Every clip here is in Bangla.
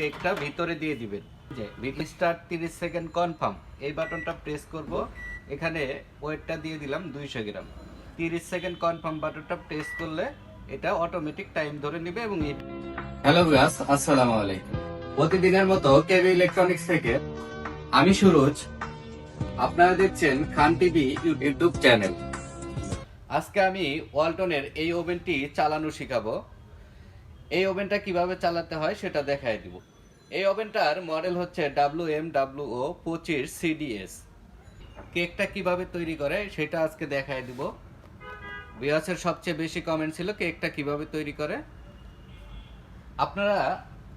কেকটা ভিতরে দিয়ে দিবেন। যে স্টার্ট তিরিশ সেকেন্ড কনফার্ম। এই বাটনটা প্রেস করব। এখানে ওয়েটটা দিয়ে দিলাম দুইশো গ্রাম। তিরিশ সেকেন্ড কনফার্ম বাটনটা প্রেস করলে এটা অটোমেটিক টাইম ধরে নেবে এবং হ্যালো ভিউয়ার্স আসসালামু আলাইকুম। প্রতিদিনের মতো কেবি ইলেকট্রনিক্স থেকে আমি সুরজ। আপনারা দেখছেন খান টিভি ইউটিউব চ্যানেল। আজকে আমি ওয়ালটনের এই ওভেনটি চালানো শিখাবো। এই ওভেনটা কীভাবে চালাতে হয় সেটা দেখাই দিব। এই ওভেনটার মডেল হচ্ছে ডাব্লু এম ডাব্লু ও পঁচিশ সিডিএস কেকটা কীভাবে তৈরি করে সেটা আজকে দেখাই দিব। বিয়াসের সবচেয়ে বেশি কমেন্ট ছিল কেকটা কীভাবে তৈরি করে। আপনারা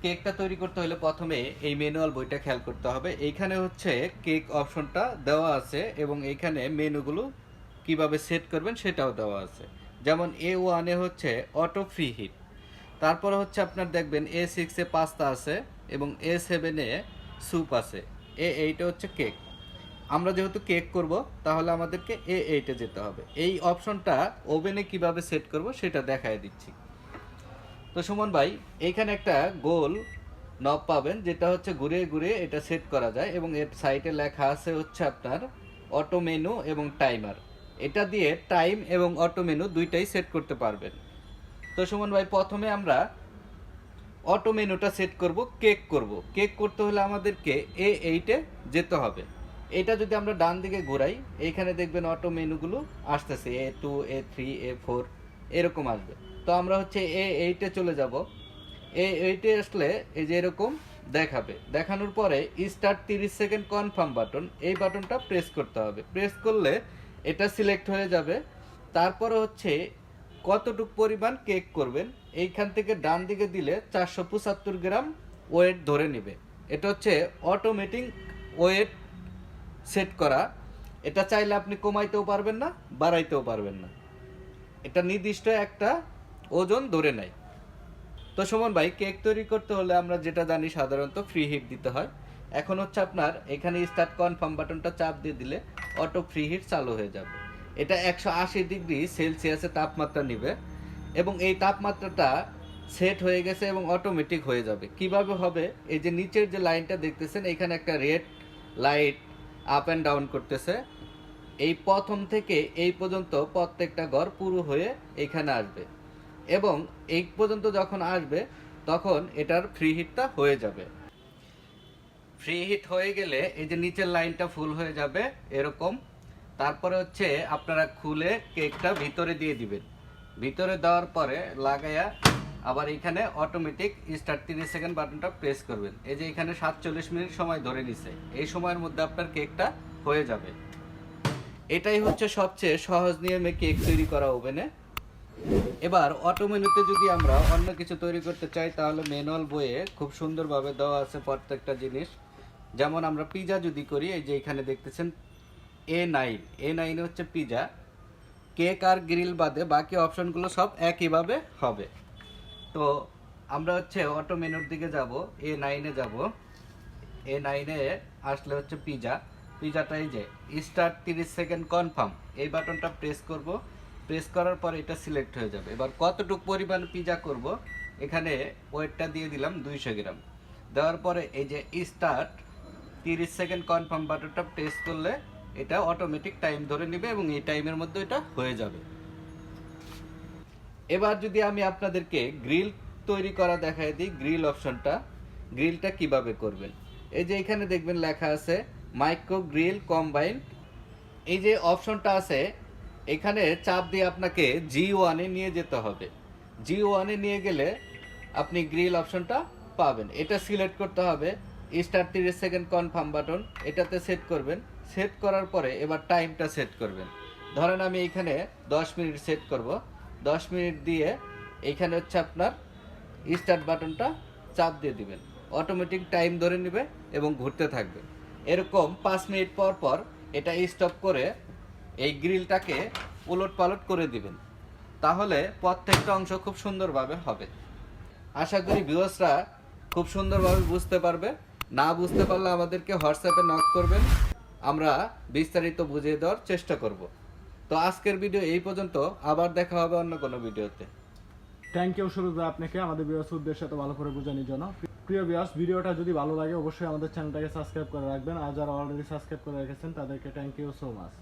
কেকটা তৈরি করতে হলে প্রথমে এই ম্যানুয়াল বইটা খেয়াল করতে হবে। এইখানে হচ্ছে কেক অপশনটা দেওয়া আছে এবং এইখানে মেনুগুলো কীভাবে সেট করবেন সেটাও দেওয়া আছে। যেমন এ ওয়ানে হচ্ছে অটো ফ্রি হিট। তারপরে হচ্ছে আপনার দেখবেন এ সিক্সে পাস্তা আছে এবং এ সেভেনে স্যুপ আছে এ এইটা হচ্ছে কেক আমরা যেহেতু কেক করব, তাহলে আমাদেরকে এ এইটে যেতে হবে। এই অপশনটা ওভেনে কীভাবে সেট করব সেটা দেখায় দিচ্ছি। তো সুমন ভাই, এইখানে একটা গোল নব পাবেন, যেটা হচ্ছে ঘুরে ঘুরে এটা সেট করা যায় এবং এর সাইটে লেখা আছে হচ্ছে আপনার অটো মেনু এবং টাইমার এটা দিয়ে টাইম এবং অটো মেনু দুইটাই সেট করতে পারবেন। তো সুমন ভাই, প্রথমে আমরা অটো মেনুটা সেট করব কেক করব। কেক করতে হলে আমাদেরকে এ এইটে যেতে হবে। এটা যদি আমরা ডান দিকে ঘোরাই, এইখানে দেখবেন অটো মেনুগুলো আসতেছে A two A three A four এরকম আসবে। তো আমরা হচ্ছে এ এইটে চলে যাব। এ এইটে আসলে এই যে এরকম দেখাবে। দেখানোর পরে স্টার্ট তিরিশ সেকেন্ড কনফার্ম বাটন এই বাটনটা প্রেস করতে হবে। প্রেস করলে এটা সিলেক্ট হয়ে যাবে। তারপরে হচ্ছে কতটুক পরিমাণ কেক করবেন, এইখান থেকে ডান দিকে দিলে চারশো পঁচাত্তর গ্রাম ওয়েট ধরে নেবে। এটা হচ্ছে অটোমেটিক ওয়েট সেট করা। এটা চাইলে আপনি কমাইতেও পারবেন না, বাড়াইতেও পারবেন না। এটা নির্দিষ্ট একটা ওজন ধরে নেয়। তো সুমন ভাই, কেক তৈরি করতে হলে আমরা যেটা জানি সাধারণত ফ্রি হিট দিতে হয়। এখন হচ্ছে আপনার এখানে স্টার্ট কনফার্ম বাটনটা চাপ দিয়ে দিলে অটো ফ্রি হিট চালু হয়ে যাবে। এটা একশো আশি ডিগ্রি সেলসিয়াসে তাপমাত্রা নিবে এবং এই তাপমাত্রাটা সেট হয়ে গেছে এবং অটোমেটিক হয়ে যাবে। কীভাবে হবে? এই যে নিচের যে লাইনটা দেখতেছেন, এখানে একটা red light up and down করতেছে। এই প্রথম থেকে এই পর্যন্ত প্রত্যেকটা ঘর পুরো হয়ে এখানে আসবে এবং এই পর্যন্ত যখন আসবে, তখন এটার ফ্রি হিটটা হয়ে যাবে। ফ্রি হিট হয়ে গেলে এই যে নিচের লাইনটা ফুল হয়ে যাবে, এরকম তারপরে হচ্ছে আপনারা খুলে কেকটা ভিতরে দিয়ে দিবেন। ভিতরে দেওয়ার পরে লাগাইয়া আবার এখানে অটোমেটিক স্টার্ট তিরিশ সেকেন্ড বাটনটা প্রেস করবেন। এই যে এখানে সাতচল্লিশ মিনিট সময় ধরে নিছে। এই সময়ের মধ্যে আপনার কেকটা হয়ে যাবে। এটাই হচ্ছে সবচেয়ে সহজ নিয়মে কেক তৈরি করা ওভেনে। এবার অটো মেনুতে যদি আমরা অন্য কিছু তৈরি করতে চাই, তাহলে ম্যানুয়াল বইয়ে খুব সুন্দরভাবে দেওয়া আছে প্রত্যেকটা জিনিস। যেমন আমরা পিজা যদি করি, এই যে এখানে দেখতেছেন এ নাইন এ নাইনে হচ্ছে পিজা কেক আর গ্রিল বাদে বাকি অপশনগুলো সব একইভাবে হবে। তো আমরা হচ্ছে অটো মেনুর দিকে যাব এ নাইনে যাব এ নাইনে আসলে হচ্ছে পিজা পিজাটাই যে স্টার্ট তিরিশ সেকেন্ড কনফার্ম এই বাটনটা প্রেস করব। প্রেস করার পর এটা সিলেক্ট হয়ে যাবে। এবার কতটুক পরিমাণ পিজা করব, এখানে ওয়েটটা দিয়ে দিলাম দুইশো গ্রাম। দেওয়ার পরে এই যে স্টার্ট তিরিশ সেকেন্ড কনফার্ম বাটনটা প্রেস করলে এটা অটোমেটিক টাইম ধরে নেবে এবং এই টাইমের মধ্যে এটা হয়ে যাবে। এবার যদি আমি আপনাদেরকে গ্রিল তৈরি করা দেখাই দিই গ্রিল অপশনটা গ্রিলটা কীভাবে করবেন? এই যে এখানে দেখবেন লেখা আছে মাইক্রো গ্রিল কম্বাইন্ড এই যে অপশনটা আছে, এখানে চাপ দিয়ে আপনাকে জি ওয়ানে নিয়ে যেতে হবে। জি ওয়ানে নিয়ে গেলে আপনি গ্রিল অপশনটা পাবেন। এটা সিলেক্ট করতে হবে। স্টার্ট তিরিশ সেকেন্ড কনফার্ম বাটন এটাতে সেট করবেন। সেট করার পরে এবার টাইমটা সেট করবেন। ধরেন আমি এখানে দশ মিনিট সেট করব। দশ মিনিট দিয়ে এইখানে হচ্ছে আপনার স্টার্ট বাটনটা চাপ দিয়ে দিবেন। অটোমেটিক টাইম ধরে নেবে এবং ঘুরতে থাকবে। এরকম পাঁচ মিনিট পর পর এটা স্টপ করে এই গ্রিলটাকে উলট পালট করে দিবেন। তাহলে প্রত্যেকটা অংশ খুব সুন্দরভাবে হবে। আশা করি ভিউয়ার্সরা খুব সুন্দরভাবে বুঝতে পারবে। না বুঝতে পারলে আমাদেরকে হোয়াটসঅ্যাপে নক করবেন। আমরা বিস্তারিত বুঝিয়ে দেওয়ার চেষ্টা করব। তো আজকের ভিডিও এই পর্যন্ত, আবার দেখা হবে অন্য কোনো ভিডিওতে থ্যাংক ইউ ভাই, আপনাকে, আমাদের বিরস উদ্দেশ্যে এত ভালো করে বোঝানোর জন্য। প্রিয় বিয়াস ভিডিওটা যদি ভালো লাগে, অবশ্যই আমাদের চ্যানেলটাকে সাবস্ক্রাইব করে রাখবেন। আর যারা অলরেডি সাবস্ক্রাইব করে রেখেছেন, তাদেরকে থ্যাংক ইউ সো মাচ